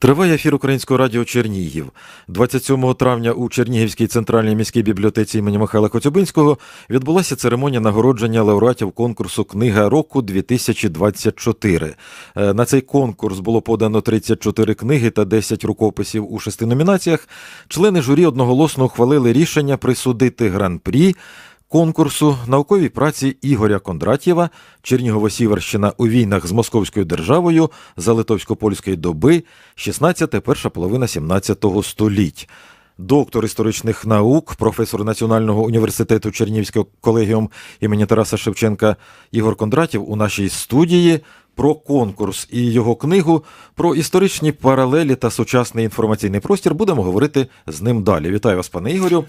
Триває ефір Українського радіо Чернігів. 27 травня у Чернігівській центральній міській бібліотеці імені Михайла Коцюбинського відбулася церемонія нагородження лауреатів конкурсу Книга року 2024. Е, На цей конкурс було подано 34 книги та 10 рукописів у шести номінаціях. Члени журі одноголосно ухвалили рішення присудити гран-прі конкурсу науковій праці Ігоря Кондратєва Чернігово-Сіверщина у війнах з Московською державою за литовсько-польської доби 16 перша половина 17 століть. Доктор історичних наук, професор Національного університету Чернігівського колегіум імені Тараса Шевченка Ігор Кондратів у нашій студії про конкурс і його книгу про історичні паралелі та сучасний інформаційний простір будемо говорити з ним далі. Вітаю вас, пане Ігорю.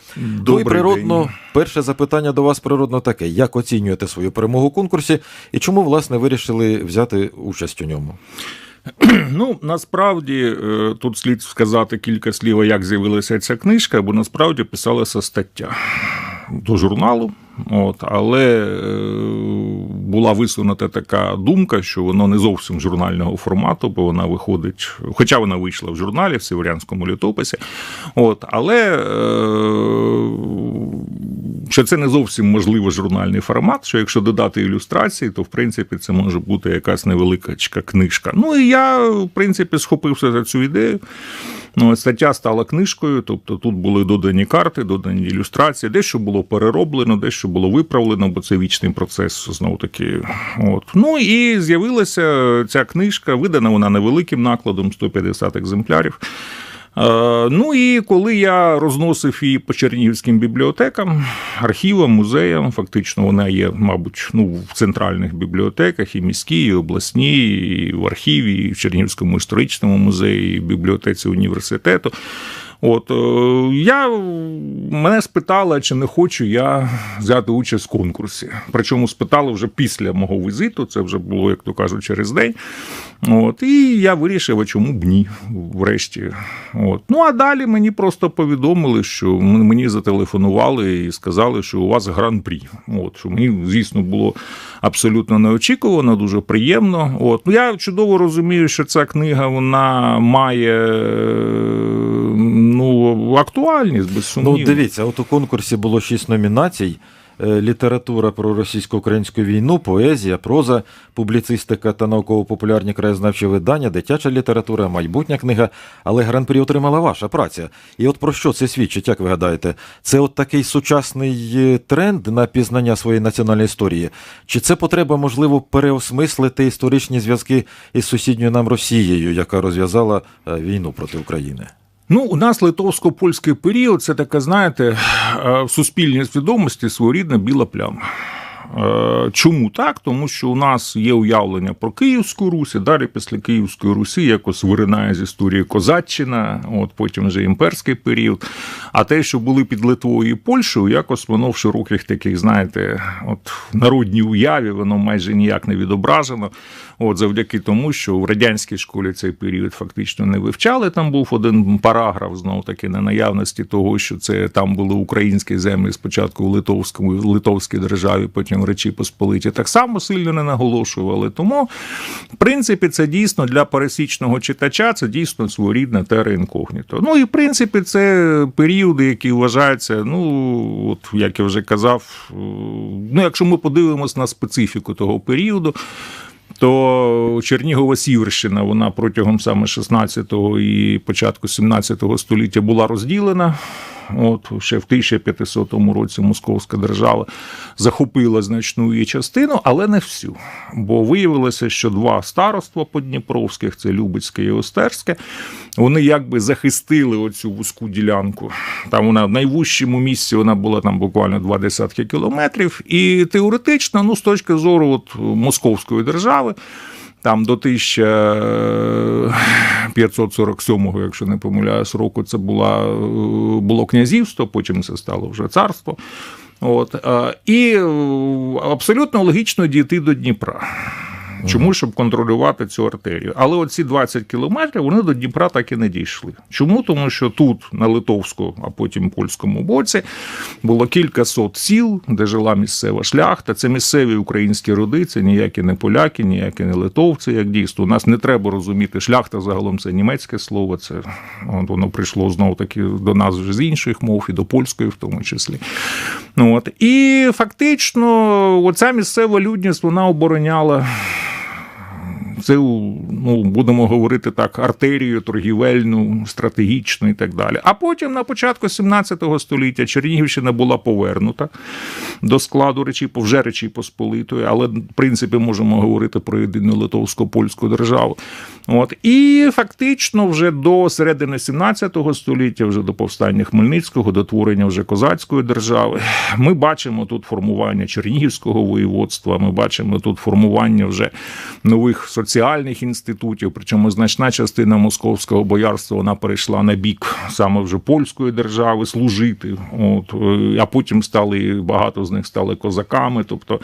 ну і природно, день. перше запитання до вас природно таке: як оцінюєте свою перемогу у конкурсі і чому власне вирішили взяти участь у ньому? Ну, насправді е, тут слід сказати кілька слів, як з'явилася ця книжка, бо насправді писалася стаття до журналу. От, але е, була висунута така думка, що воно не зовсім журнального формату, бо вона виходить, хоча вона вийшла в журналі в Северянському літописі. От, але е, що це не зовсім можливо журнальний формат, що якщо додати ілюстрації, то в принципі це може бути якась невелика книжка. Ну і я, в принципі, схопився за цю ідею. Ну, стаття стала книжкою, тобто тут були додані карти, додані ілюстрації, дещо було перероблено, дещо було виправлено, бо це вічний процес знову таки. От. Ну і з'явилася ця книжка, видана вона невеликим накладом 150 екземплярів. Е, Ну і коли я розносив її по чернігівським бібліотекам, архівам, музеям, фактично вона є, мабуть, ну, в центральних бібліотеках, і міській, і обласній, і в архіві, і в Чернігівському історичному музеї, і в бібліотеці університету. От е, я мене спитали, чи не хочу я взяти участь в конкурсі. Причому спитали вже після мого візиту, це вже було, як то кажуть, через день. От, і я вирішив, а чому б ні, врешті. От. Ну а далі мені просто повідомили, що мені зателефонували і сказали, що у вас гран-прі. От, що мені, звісно, було абсолютно неочікувано, дуже приємно. От. Ну, я чудово розумію, що ця книга вона має е, ну, актуальність, без Ну, дивіться, от у конкурсі було шість номінацій: література про російсько-українську війну, поезія, проза, публіцистика та науково-популярні краєзнавчі видання, дитяча література, майбутня книга. Але гран-прі отримала ваша праця. І от про що це свідчить, як ви гадаєте? Це от такий сучасний е, тренд на пізнання своєї національної історії? Чи це потреба, можливо, переосмислити історичні зв'язки із сусідньою нам Росією, яка розв'язала е, війну проти України? Ну, у нас литовсько-польський період це така, знаєте, е, в суспільній свідомості своєрідна біла пляма. Е, Чому так? Тому що у нас є уявлення про Київську Русь, і далі після Київської Русі якось виринає з історії Козаччина, от потім вже імперський період. А те, що були під Литвою і Польщею, якось воно в широких таких, знаєте, от народній уяві воно майже ніяк не відображено. От завдяки тому, що в радянській школі цей період фактично не вивчали. Там був один параграф, знову таки, на наявності того, що це там були українські землі спочатку у Литовському Литовській державі, потім в Речі Посполиті. Так само сильно не наголошували. Тому, в принципі, це дійсно для пересічного читача, це дійсно своєрідне тере інкогніто. Ну і в принципі, це періоди, які вважаються, ну от як я вже казав, ну якщо ми подивимось на специфіку того періоду то Чернігова Сіверщина вона протягом саме 16-го і початку 17-го століття була розділена. От ще в 1500 році Московська держава захопила значну її частину, але не всю. Бо виявилося, що два староства подніпровських це Любецьке і Остерське, вони якби захистили оцю вузьку ділянку. Там вона в найвужчому місці вона була там буквально два десятки кілометрів. І теоретично, ну, з точки зору от, Московської держави. Там до 1547-го, якщо не помиляюсь, року, це була, е, було князівство, потім це стало вже царство. От, е, і е, абсолютно логічно дійти до Дніпра. Чому? Щоб контролювати цю артерію. Але оці 20 кілометрів вони до Дніпра так і не дійшли. Чому? Тому що тут, на литовську, а потім польському боці, було кілька сот сіл, де жила місцева шляхта. Це місцеві українські роди, це ніякі не поляки, ніякі не литовці, як дійсно. У нас не треба розуміти, шляхта загалом це німецьке слово, це от, воно прийшло знову таки до нас вже з інших мов, і до польської в тому числі. От. І фактично, оця місцева людність вона обороняла це, ну, будемо говорити так, артерію торгівельну, стратегічну і так далі. А потім на початку 17 століття Чернігівщина була повернута до складу Речі, вже Речі Посполитої, але в принципі можемо говорити про єдину литовсько-польську державу. От. І фактично вже до середини 17 століття, вже до повстання Хмельницького, до творення вже козацької держави, ми бачимо тут формування Чернігівського воєводства, ми бачимо тут формування вже нових соціальних інститутів. Причому значна частина московського боярства вона перейшла на бік саме вже польської держави служити. От е, а потім стали багато з них стали козаками. Тобто,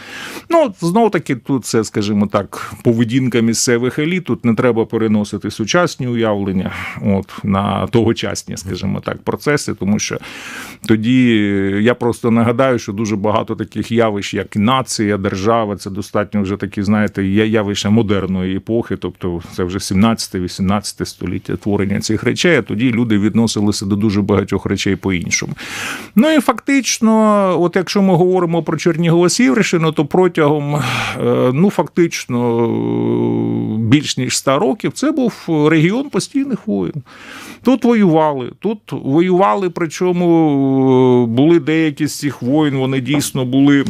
ну знову таки, тут це, скажімо так, поведінка місцевих еліт. Тут не треба переносити сучасні уявлення, от на тогочасні, скажімо так, процеси, тому що тоді я просто нагадаю, що дуже багато таких явищ, як нація, держава, це достатньо вже такі, знаєте, явища модерної епохи, тобто це вже 17-18 століття творення цих речей. А тоді люди відносилися до дуже багатьох речей по-іншому. Ну і фактично, от якщо ми говоримо про Чернігово-Сіверщину, то протягом е, ну фактично більш ніж 100 років це був регіон постійних воїн. Тут воювали, тут воювали, причому е, були деякі з цих воїн, вони дійсно були.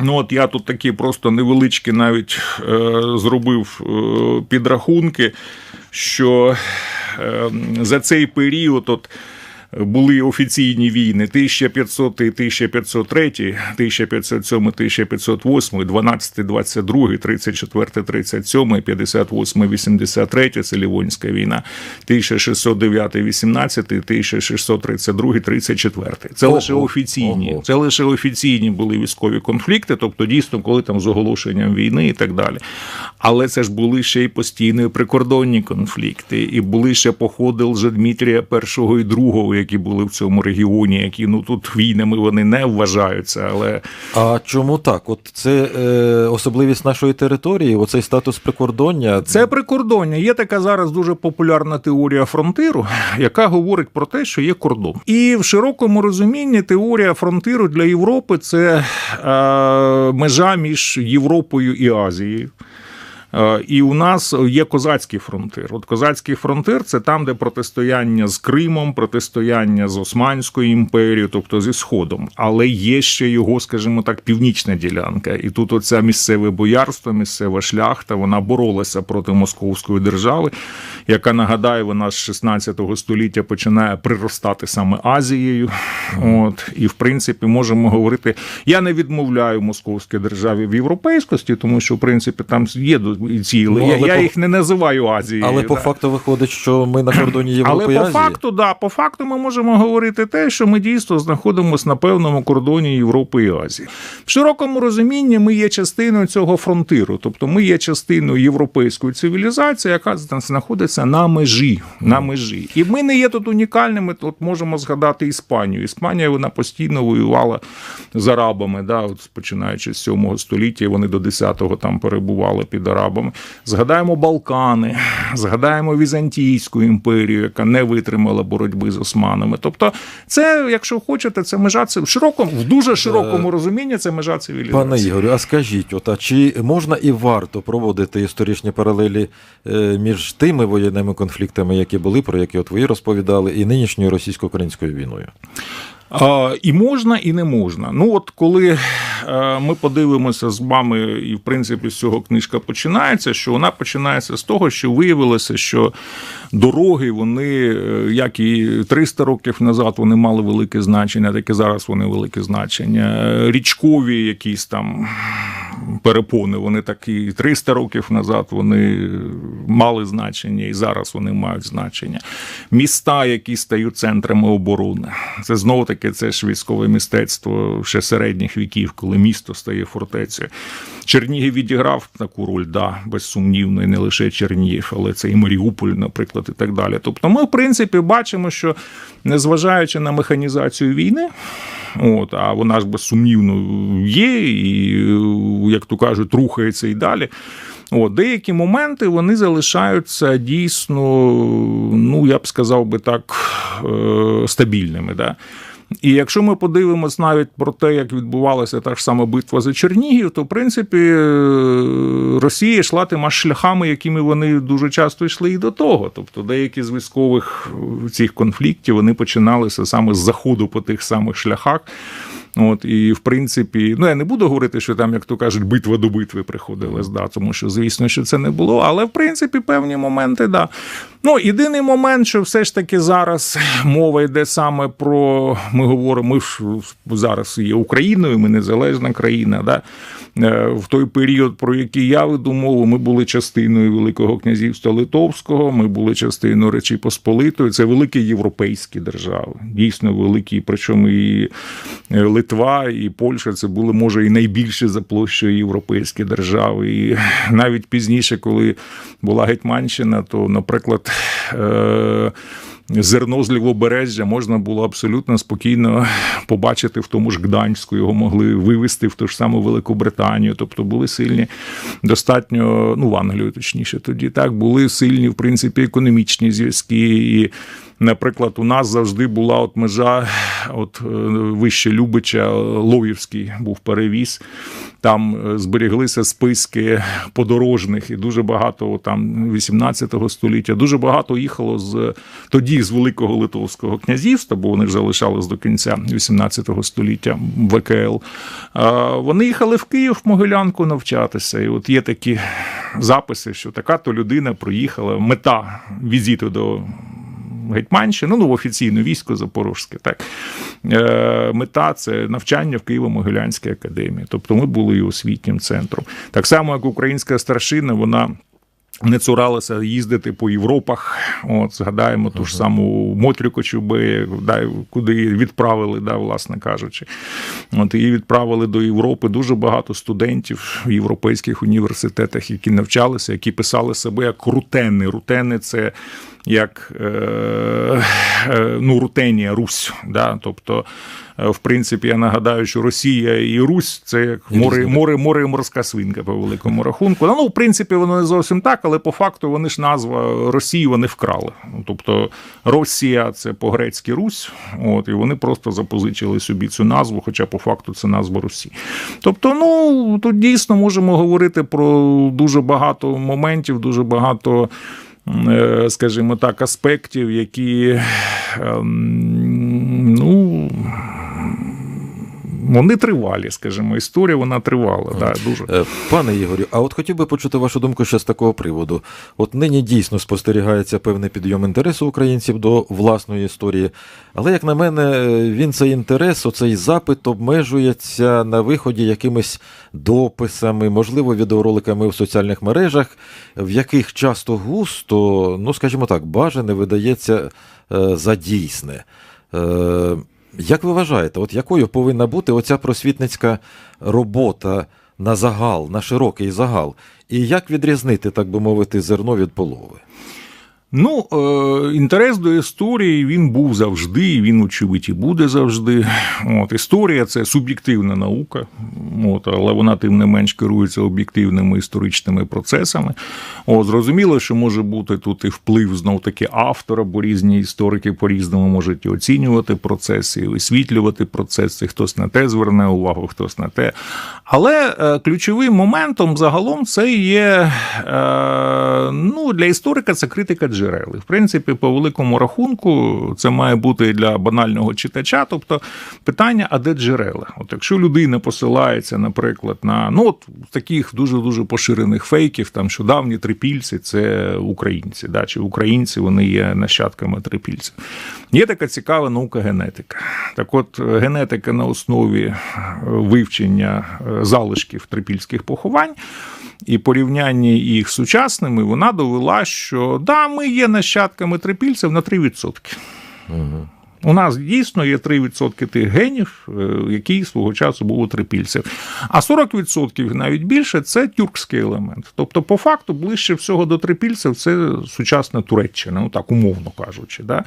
Ну, от я тут такі просто невеличкі навіть е, зробив е, підрахунки, що е, за цей період от, були офіційні війни 1500, 1503, 1507, 1508, 12, 22, 34, 37, 58, 83, це Лівонська війна, 1609, 18, 1632, 34. Це Ого, лише офіційні. ого. Це лише офіційні були військові конфлікти, тобто дійсно, коли там з оголошенням війни і так далі. Але це ж були ще й постійні прикордонні конфлікти, і були ще походи Лжедмитрія першого і другого, які були в цьому регіоні, які ну тут війнами вони не вважаються, але А чому так? От це е, особливість нашої території, оцей статус прикордоння. Це прикордоння. Є така зараз дуже популярна теорія фронтиру, яка говорить про те, що є кордон. І в широкому розумінні теорія фронтиру для Європи це е, межа між Європою і Азією. Е, І у нас є козацький фронтир. От козацький фронтир це там, де протистояння з Кримом, протистояння з Османською імперією, тобто зі Сходом. Але є ще його, скажімо так, північна ділянка. І тут оця місцеве боярство, місцева шляхта, вона боролася проти московської держави, яка нагадаю, вона з 16 століття починає приростати саме Азією. От і в принципі можемо говорити. Я не відмовляю московській державі в європейськості, тому що в принципі там є до- і ціли. Ну, я, я по- їх не називаю Азією. Але по факту виходить, що ми на кордоні Європи Але і по факту, да, по факту ми можемо говорити те, що ми дійсно знаходимося на певному кордоні Європи і Азії. В широкому розумінні ми є частиною цього фронтиру, тобто ми є частиною європейської цивілізації, яка знаходиться на межі. На межі. І ми не є тут унікальними. Тут можемо згадати Іспанію. Іспанія вона постійно воювала з арабами, да, от починаючи з 7 століття, вони до 10-го там перебували під арабами. Згадаємо Балкани, згадаємо Візантійську імперію, яка не витримала боротьби з османами. Тобто, це, якщо хочете, це межа це в широкому, в дуже широкому розумінні це межа цивілізації. Пане Ігорю, а скажіть, от, а чи можна і варто проводити історичні паралелі е, між тими воєнними конфліктами, які були, про які от ви розповідали, і нинішньою російсько-українською війною? І можна, і не можна. Ну, от коли е, ми подивимося з вами, і в принципі з цього книжка починається, що вона починається з того, що виявилося, що дороги, вони, е, як і 300 років назад, вони мали велике значення, так і зараз вони велике значення. Річкові якісь там перепони. Вони так і 300 років назад вони мали значення, і зараз вони мають значення. Міста, які стають центрами оборони. Це знову таки це ж військове мистецтво ще середніх віків, коли місто стає фортецею. Чернігів відіграв таку роль, да, безсумнівно, і не лише Чернігів, але це і Маріуполь, наприклад, і так далі. Тобто, ми, в принципі, бачимо, що незважаючи на механізацію війни, От, а вона ж безсумнівно є, і, як то кажуть, рухається і далі. О, деякі моменти вони залишаються дійсно, ну я б сказав би так, е, стабільними. Да? І якщо ми подивимось навіть про те, як відбувалася та ж сама битва за Чернігів, то в принципі е, Росія йшла тими шляхами, якими вони дуже часто йшли і до того. Тобто деякі з військових е, цих конфліктів вони починалися саме з заходу по тих самих шляхах. От, і в принципі, ну я не буду говорити, що там, як то кажуть, битва до битви приходилась, да, тому що, звісно, що це не було. Але в принципі певні моменти, да. Ну, єдиний момент, що все ж таки зараз мова йде саме про ми говоримо, ми ж зараз є Україною, ми незалежна країна. Да? Е, В той період, про який я веду мову, ми були частиною Великого князівства Литовського, ми були частиною Речі Посполитої. Це великі європейські держави, дійсно великі. Причому і е, Литва, і Польща це були, може, і найбільші за площею європейські держави. І навіть пізніше, коли була Гетьманщина, то, наприклад, е, Зерно з лівобережжя можна було абсолютно спокійно побачити в тому ж Гданську, його могли вивезти в ту ж саму Велику Британію. Тобто були сильні, достатньо, ну в Англію точніше тоді, так були сильні, в принципі, економічні зв'язки. І, наприклад, у нас завжди була от межа, от е, вище Любича, Ловівський був перевіз. Там е, зберіглися списки подорожних, і дуже багато там 18 століття, дуже багато їхало з тоді з Великого Литовського князівства, бо вони залишались до кінця 18 століття ВКЛ. Вони їхали в Київ в Могилянку навчатися. І от є такі записи, що така то людина проїхала, мета візиту до. Гетьманщини, ну, в офіційне військо Запорозьке, так. Е, мета це навчання в Києво-Могилянській академії. Тобто ми були і освітнім центром. Так само, як українська старшина, вона. Не цуралася їздити по Європах. От згадаємо ту ж саму Мотрю Кочубе, да, куди її відправили, да, власне кажучи. От її відправили до Європи. Дуже багато студентів в європейських університетах, які навчалися, які писали себе як рутени. Рутени це як е, е, ну, рутенія, Русь. Да? Тобто, е, в принципі, я нагадаю, що Росія і Русь це як море, море, море і морська свинка по великому рахунку. Ну, в принципі, воно не зовсім так, але по факту вони ж назва Росії вони вкрали. Ну, Тобто Росія це по-грецьки Русь, от, і вони просто запозичили собі цю назву, хоча по факту це назва Русі. Тобто, ну тут дійсно можемо говорити про дуже багато моментів, дуже багато. Е, Скажімо так, аспектів, які ем, ну вони тривалі, скажімо, історія вона тривала. Да, дуже. Е, Пане Ігорю, а от хотів би почути вашу думку ще з такого приводу. От нині дійсно спостерігається певний підйом інтересу українців до власної історії, але, як на мене, він цей інтерес, оцей запит обмежується на виході якимись дописами, можливо, відеороликами в соціальних мережах, в яких часто густо, ну скажімо так, бажане видається е, за дійсне. Як ви вважаєте, от якою повинна бути оця просвітницька робота на загал, на широкий загал? І як відрізнити, так би мовити, зерно від полови? Ну, е, інтерес до історії він був завжди, він, очевидь, і буде завжди. От, Історія це суб'єктивна наука, от, але вона тим не менш керується об'єктивними історичними процесами. От, Зрозуміло, що може бути тут і вплив знов таки автора, бо різні історики по-різному можуть і оцінювати процеси, і висвітлювати процеси. Хтось на те зверне увагу, хтось на те. Але е, ключовим моментом загалом це є е, ну, для історика це критика джерел. І, в принципі, по великому рахунку, це має бути для банального читача. Тобто питання, а де джерела? От якщо людина посилається, наприклад, на ну от таких дуже дуже поширених фейків, там що давні трипільці це українці, да, чи українці вони є нащадками трипільців. Є така цікава наука генетика. Так от, генетика на основі е, вивчення е, залишків трипільських поховань і порівняння їх з сучасними, вона довела, що да, ми є нащадками трипільців на 3%. Угу. У нас дійсно є 3% тих генів, е, які свого часу були трипільців. А 40% навіть більше це тюркський елемент. Тобто, по факту, ближче всього до трипільців це сучасна Туреччина, ну так умовно кажучи. Да?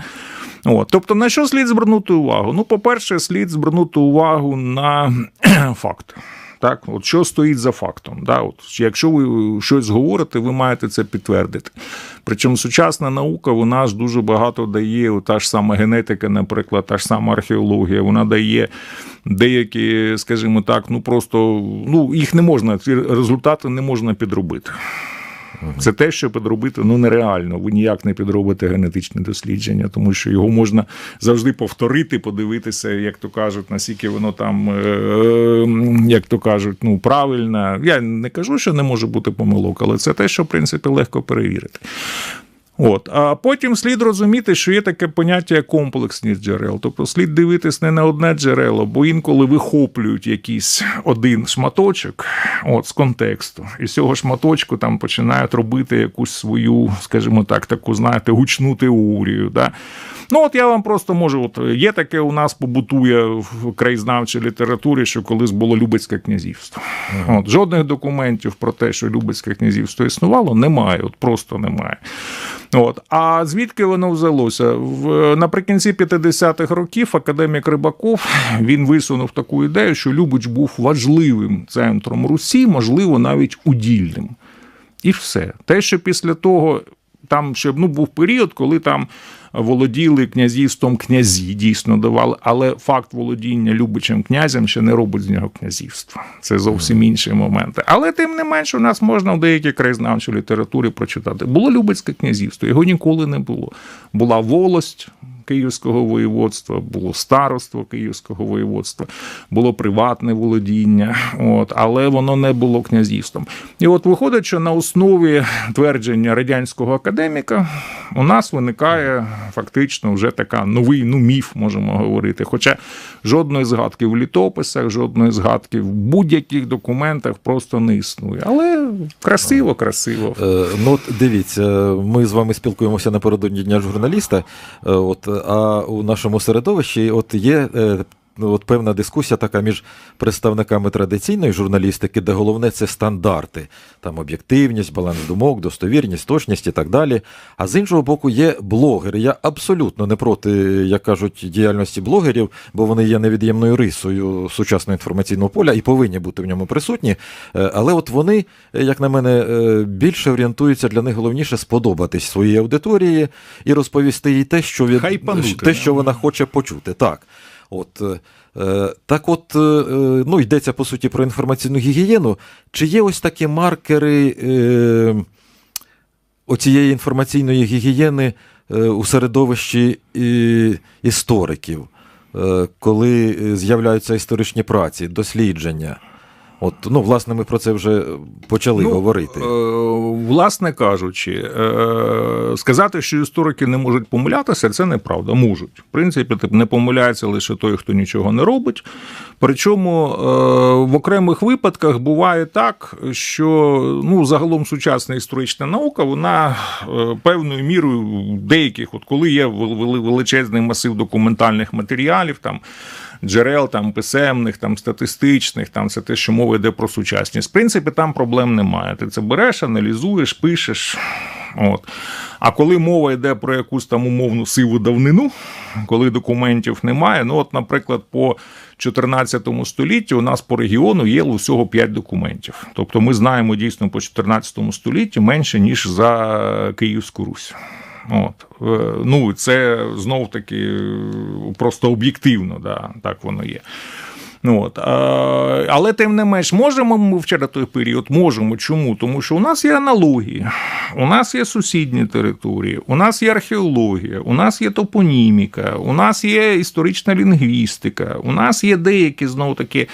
От. Тобто, на що слід звернути увагу? Ну, по-перше, слід звернути увагу на факти. Так, от що стоїть за фактом? Да? От, Якщо ви щось говорите, ви маєте це підтвердити. Причому сучасна наука вона ж дуже багато дає, та ж сама генетика, наприклад, та ж сама археологія, вона дає деякі, скажімо так, ну просто ну, їх не можна, ці результати не можна підробити. Це те, що підробити ну нереально. Ви ніяк не підробите генетичне дослідження, тому що його можна завжди повторити, подивитися, як то кажуть, наскільки воно там, е, як то кажуть, ну правильно. Я не кажу, що не може бути помилок, але це те, що в принципі легко перевірити. От, а потім слід розуміти, що є таке поняття як комплексність джерел. Тобто слід дивитись не на одне джерело, бо інколи вихоплюють якийсь один шматочок от, з контексту, і з цього шматочку там починають робити якусь свою, скажімо так, таку, знаєте, гучну теорію. Да? Ну, от я вам просто можу, от є таке у нас побутує в краєзнавчій літературі, що колись було Любецьке князівство. От, Жодних документів про те, що Любецьке князівство існувало, немає, от просто немає. От. А звідки воно взялося? В, наприкінці 50-х років академік Рибаков він висунув таку ідею, що Любич був важливим центром Русі, можливо, навіть удільним. І все. Те, що після того там ще ну, був період, коли там володіли князівством князі, дійсно давали, але факт володіння Любичем князем ще не робить з нього князівства. Це зовсім інші моменти. Але тим не менше, у нас можна в деякій краєзнавчій літературі прочитати. Було Любецьке князівство, його ніколи не було. Була волость. Київського воєводства, було староство Київського воєводства, було приватне володіння, от, але воно не було князівством. І от виходить, що на основі твердження радянського академіка у нас виникає фактично вже така новий ну, міф, можемо говорити. Хоча жодної згадки в літописах, жодної згадки в будь-яких документах просто не існує. Але красиво, красиво. Е, ну, от дивіться, ми з вами спілкуємося напередодні дня журналіста. Е, от, а у нашому середовищі от є. Ну, от певна дискусія така між представниками традиційної журналістики, де головне це стандарти, там об'єктивність, баланс думок, достовірність, точність і так далі. А з іншого боку, є блогери. Я абсолютно не проти, як кажуть, діяльності блогерів, бо вони є невід'ємною рисою сучасного інформаційного поля і повинні бути в ньому присутні. Е, Але от вони, як на мене, е, більше орієнтуються для них головніше сподобатись своїй аудиторії і розповісти їй те, що від те, що вона хоче почути. Так. От, е, Так от, е, ну, йдеться по суті про інформаційну гігієну. Чи є ось такі маркери е, оцієї інформаційної гігієни е, у середовищі е, істориків, е, коли з'являються історичні праці, дослідження? От, ну, власне, ми про це вже почали говорити. Е, власне кажучи, е, сказати, що історики не можуть помилятися, це неправда. Можуть. В принципі, не помиляється лише той, хто нічого не робить. Причому е, в окремих випадках буває так, що ну, загалом сучасна історична наука, вона певною мірою деяких, от коли є вели- величезний масив документальних матеріалів, там джерел там писемних, там статистичних, там це те, що мова йде про сучасність. В принципі, там проблем немає. Ти це береш, аналізуєш, пишеш. От. А коли мова йде про якусь там умовну сиву давнину, коли документів немає, ну от, наприклад, по 14 столітті у нас по регіону є усього 5 документів. Тобто ми знаємо дійсно по 14 столітті менше, ніж за Київську Русь. От. Е, Ну, це знов таки просто об'єктивно, да, так воно є. Ну, от, а, але тим не менш, можемо ми вчора той період? Можемо. Чому? Тому що у нас є аналогії, у нас є сусідні території, у нас є археологія, у нас є топоніміка, у нас є історична лінгвістика, у нас є деякі знову таки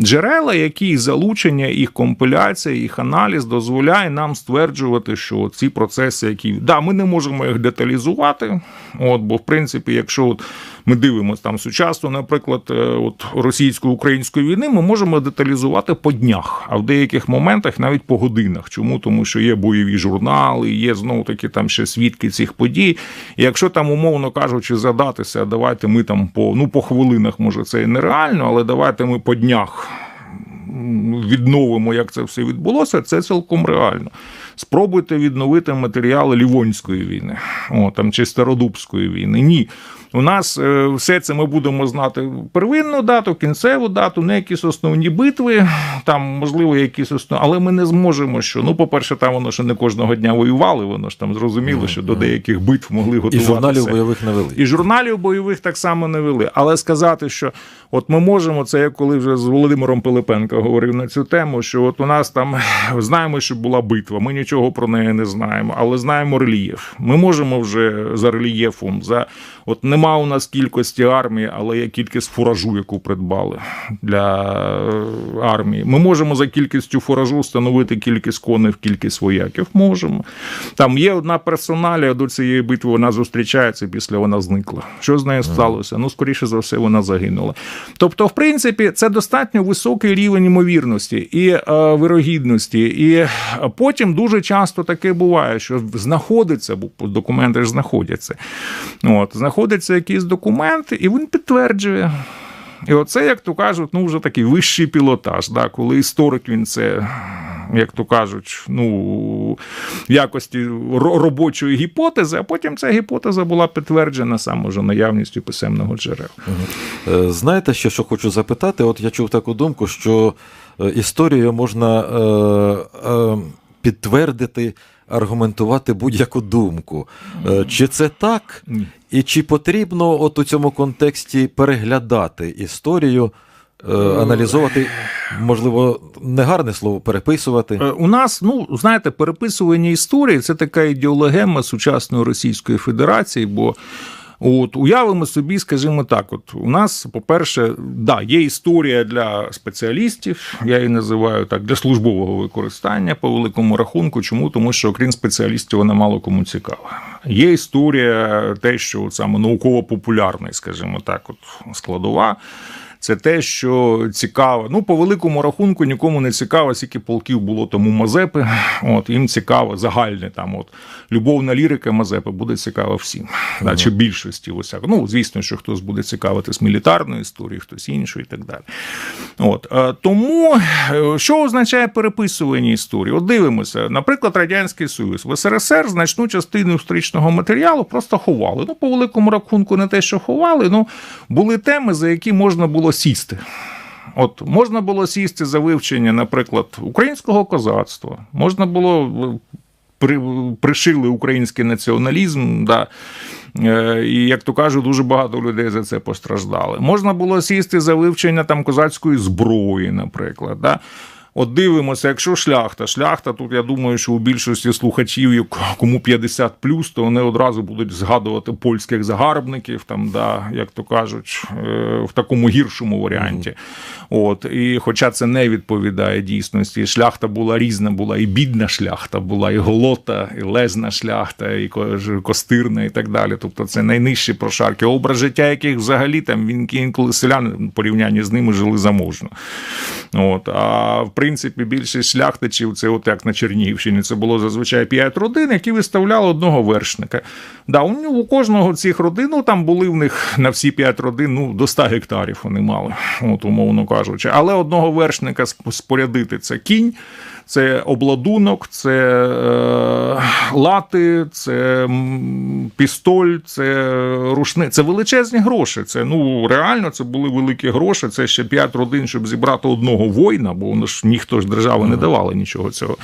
джерела, які залучення, їх компиляція, їх аналіз дозволяє нам стверджувати, що ці процеси, які да, ми не можемо їх деталізувати. От, бо в принципі, якщо от ми дивимося там сучасно, наприклад, е, от російсько-української війни, ми можемо деталізувати по днях, а в деяких моментах навіть по годинах. Чому? Тому що є бойові журнали, є знову таки там ще свідки цих подій. І якщо там, умовно кажучи, задатися, давайте ми там по ну по хвилинах, може це і нереально, але давайте ми по днях відновимо, як це все відбулося, це цілком реально. Спробуйте відновити матеріали Лівонської війни, о, там, чи Стародубської війни. Ні. У нас е, все це ми будемо знати первинну дату, кінцеву дату, не якісь основні битви, там, можливо, якісь основні, але ми не зможемо, що. Ну, по-перше, там воно ще не кожного дня воювали, воно ж там зрозуміло, що до деяких битв могли І готуватися. журналів бойових не вели. І журналів бойових так само не вели. Але сказати, що от ми можемо, це я коли вже з Володимиром Пилипенко говорив на цю тему, що от у нас там знаємо, що була битва, ми нічого про неї не знаємо, але знаємо рельєф. Ми можемо вже за рельєфом, за от нема у нас кількості армії, але є кількість фуражу, яку придбали для е, армії. Ми можемо за кількістю фуражу встановити кількість коней в кількість вояків. Можемо. Там є одна персоналія до цієї битви, вона зустрічається, після вона зникла. Що з нею сталося? Ну, скоріше за все, вона загинула. Тобто, в принципі, це достатньо високий рівень ймовірності і е, вирогідності. І потім дуже часто таке буває, що знаходиться, бо документи ж знаходяться. От, знаходиться якийсь документ, і він підтверджує. І оце, як то кажуть, ну вже такий вищий пілотаж, да, коли історик він це. Як то кажуть, ну в якості робочої гіпотези, а потім ця гіпотеза була підтверджена саме вже наявністю писемного джерела. Е, Знаєте, ще що хочу запитати? От я чув таку думку, що е, історією можна е, е, підтвердити, аргументувати будь-яку думку. Е, Чи це так? Ні. І чи потрібно от у цьому контексті переглядати історію, е, аналізувати, можливо, негарне слово переписувати? Е, У нас, ну знаєте, переписування історії це така ідеологема сучасної Російської Федерації, бо. От уявимо собі, скажімо так, от у нас, по-перше, да, є історія для спеціалістів, я її називаю так, для службового використання по великому рахунку. Чому? Тому що окрім спеціалістів вона мало кому цікава. Є історія, те, що от саме науково-популярний, скажімо так, от складова. Це те, що цікаво. Ну, по великому рахунку нікому не цікаво, скільки полків було тому Мазепи. От їм цікаво загальне там. От любовна лірика Мазепи буде цікава всім, да, чи більшості усяко. Ну, звісно, що хтось буде цікавитись мілітарною історією, хтось іншою і так далі. От е, тому е, що означає переписування історії? От дивимося, наприклад, радянський союз в СРСР значну частину історичного матеріалу просто ховали. Ну, по великому рахунку, не те, що ховали, ну були теми, за які можна було сісти. От можна було сісти за вивчення, наприклад, українського козацтва, можна було е, при, пришили український націоналізм. Да. Е, І, як то кажуть, дуже багато людей за це постраждали. Можна було сісти за вивчення там козацької зброї, наприклад. Да. От дивимося, якщо шляхта, шляхта, тут я думаю, що у більшості слухачів, кому 50 то вони одразу будуть згадувати польських загарбників, там, да, як то кажуть, е, в такому гіршому варіанті. От, і хоча це не відповідає дійсності, шляхта була різна, була і бідна шляхта, була і голота, і лезна шляхта, і костирна, і так далі. Тобто це найнижчі прошарки. Образ життя, яких взагалі там він інколи селяни в порівнянні з ними жили заможно. От, а в принципі, більшість шляхтичів, це от як на Чернігівщині, це було зазвичай п'ять родин, які виставляли одного вершника. Да, у, у кожного цих родин, ну там були в них на всі п'ять родин, ну до 100 гектарів вони мали, от, умовно кажучи. Але одного вершника сп- спорядити це кінь. Це обладунок, це е, лати, це пістоль, це рушни. Це величезні гроші. Це ну реально це були великі гроші. Це ще п'ять родин, щоб зібрати одного воїна, бо воно ж ніхто ж держави не давали нічого цього.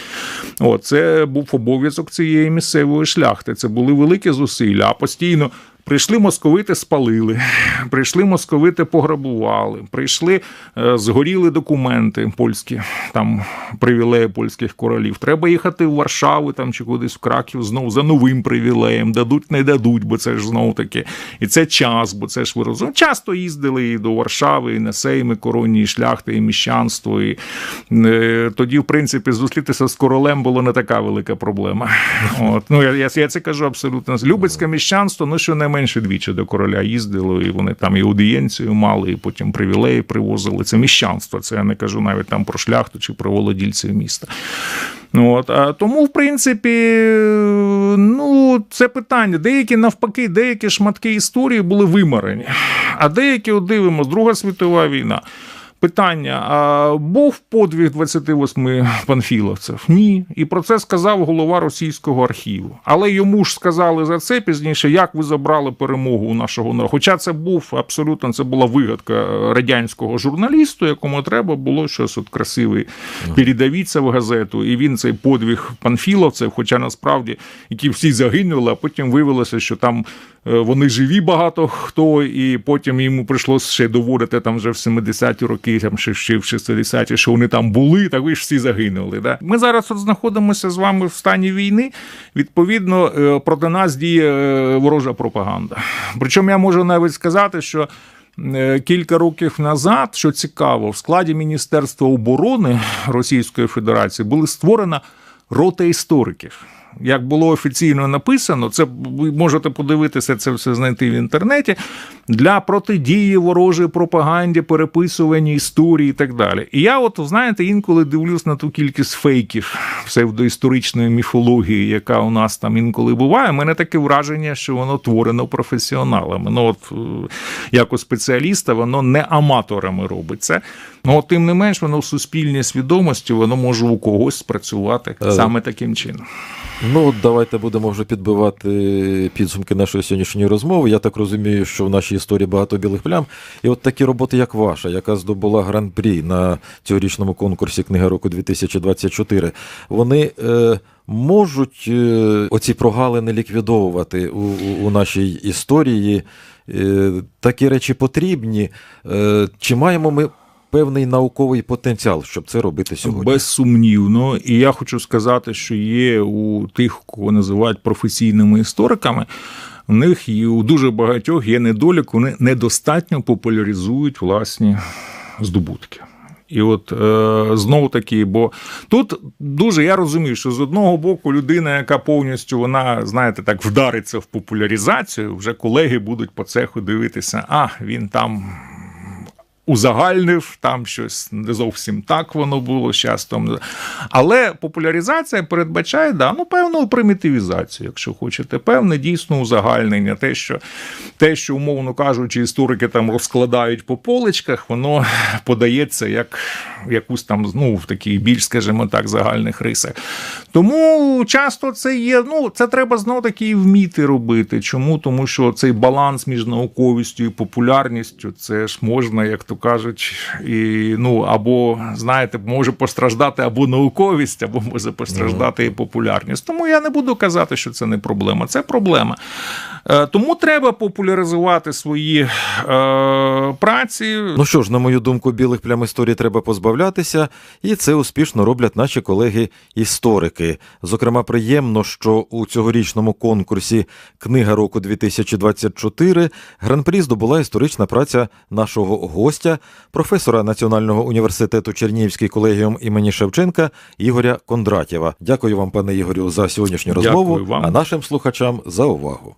О, це був обов'язок цієї місцевої шляхти. Це були великі зусилля, а постійно. Прийшли московити, спалили, прийшли московити, пограбували, прийшли, е, згоріли документи польські, там привілеї польських королів. Треба їхати в Варшаву там чи кудись в Краків знову за новим привілеєм. Дадуть, не дадуть, бо це ж знову таки. І це час, бо це ж ви розумієте. Часто їздили і до Варшави, і на сейми коронні, і шляхти, і міщанство. І, е, тоді, в принципі, зустрітися з королем було не така велика проблема. От. Ну, я, я, я це кажу абсолютно. Любецьке міщанство, ну щонайменше двічі до короля їздило, і вони там і аудієнцію мали, і потім привілеї привозили. Це міщанство. Це я не кажу навіть там про шляхту чи про володільців міста. Ну, От, а тому, в принципі, ну, це питання. Деякі навпаки, деякі шматки історії були вимарені, а деякі от дивимося, Друга світова війна. Питання: а був подвиг 28 панфіловців? Ні. І про це сказав голова російського архіву. Але йому ж сказали за це пізніше, як ви забрали перемогу у нашого народу. Хоча це був абсолютно це була вигадка радянського журналісту, якому треба було щось от красивий передавіться в газету. І він цей подвиг панфіловців, хоча насправді які всі загинули, а потім виявилося, що там вони живі багато хто, і потім йому прийшлося ще доводити там вже в 70-ті роки, там ще, ще в 60-ті, що вони там були, так ви ж всі загинули. Да? Ми зараз от знаходимося з вами в стані війни. Відповідно, е, проти нас діє е, ворожа пропаганда. Причому я можу навіть сказати, що. е, Кілька років назад, що цікаво, в складі Міністерства оборони Російської Федерації була створена рота істориків. Як було офіційно написано, це ви можете подивитися, це все знайти в інтернеті для протидії ворожій пропаганді, переписування історії і так далі. І я, от знаєте, інколи дивлюсь на ту кількість фейків псевдоісторичної міфології, яка у нас там інколи буває. У мене таке враження, що воно творено професіоналами. Ну, от е, як у спеціаліста, воно не аматорами робиться. Ну, от, тим не менш, воно в суспільній свідомості, воно може у когось спрацювати Е, саме таким чином. Ну, давайте будемо вже підбивати підсумки нашої сьогоднішньої розмови. Я так розумію, що в нашій історії багато білих плям. І от такі роботи, як ваша, яка здобула гран-прі на цьогорічному конкурсі Книга року 2024, вони е, можуть е, оці прогалини ліквідовувати у, у, у нашій історії. Е, такі речі потрібні. Е, чи маємо ми певний науковий потенціал, щоб це робити сьогодні? Безсумнівно. І я хочу сказати, що є у тих, кого називають професійними істориками. У них і у дуже багатьох є недолік, вони недостатньо популяризують власні здобутки. І от е, знову таки, бо тут дуже я розумію, що з одного боку людина, яка повністю вона, знаєте, так вдариться в популяризацію, вже колеги будуть по цеху дивитися, а він там узагальнив, там щось не зовсім так воно було зараз там. Але популяризація передбачає да, ну, певну примітивізацію, якщо хочете, певне дійсно узагальнення. Те, що, те, що, умовно кажучи, історики там розкладають по поличках, воно подається як якусь там, ну, в таких більш, скажімо так, загальних рисах. Тому часто це є, ну, це треба знову таки і вміти робити. Чому? Тому що цей баланс між науковістю і популярністю, це ж можна, як то кажуть, і, ну, або, знаєте, може постраждати або науковість, або може постраждати і популярність. Тому я не буду казати, що це не проблема. Це проблема. Е, Тому треба популяризувати свої е, праці. Ну що ж, на мою думку, білих плям історії треба позбавлятися, і це успішно роблять наші колеги-історики. Зокрема, приємно, що у цьогорічному конкурсі Книга року 2024 гран-прі здобула історична праця нашого гостя, професора Національного університету Чернігівський колегіум імені Шевченка Ігоря Кондратєва. Дякую вам, пане Ігорю, за сьогоднішню Дякую розмову, вам. а нашим слухачам за увагу.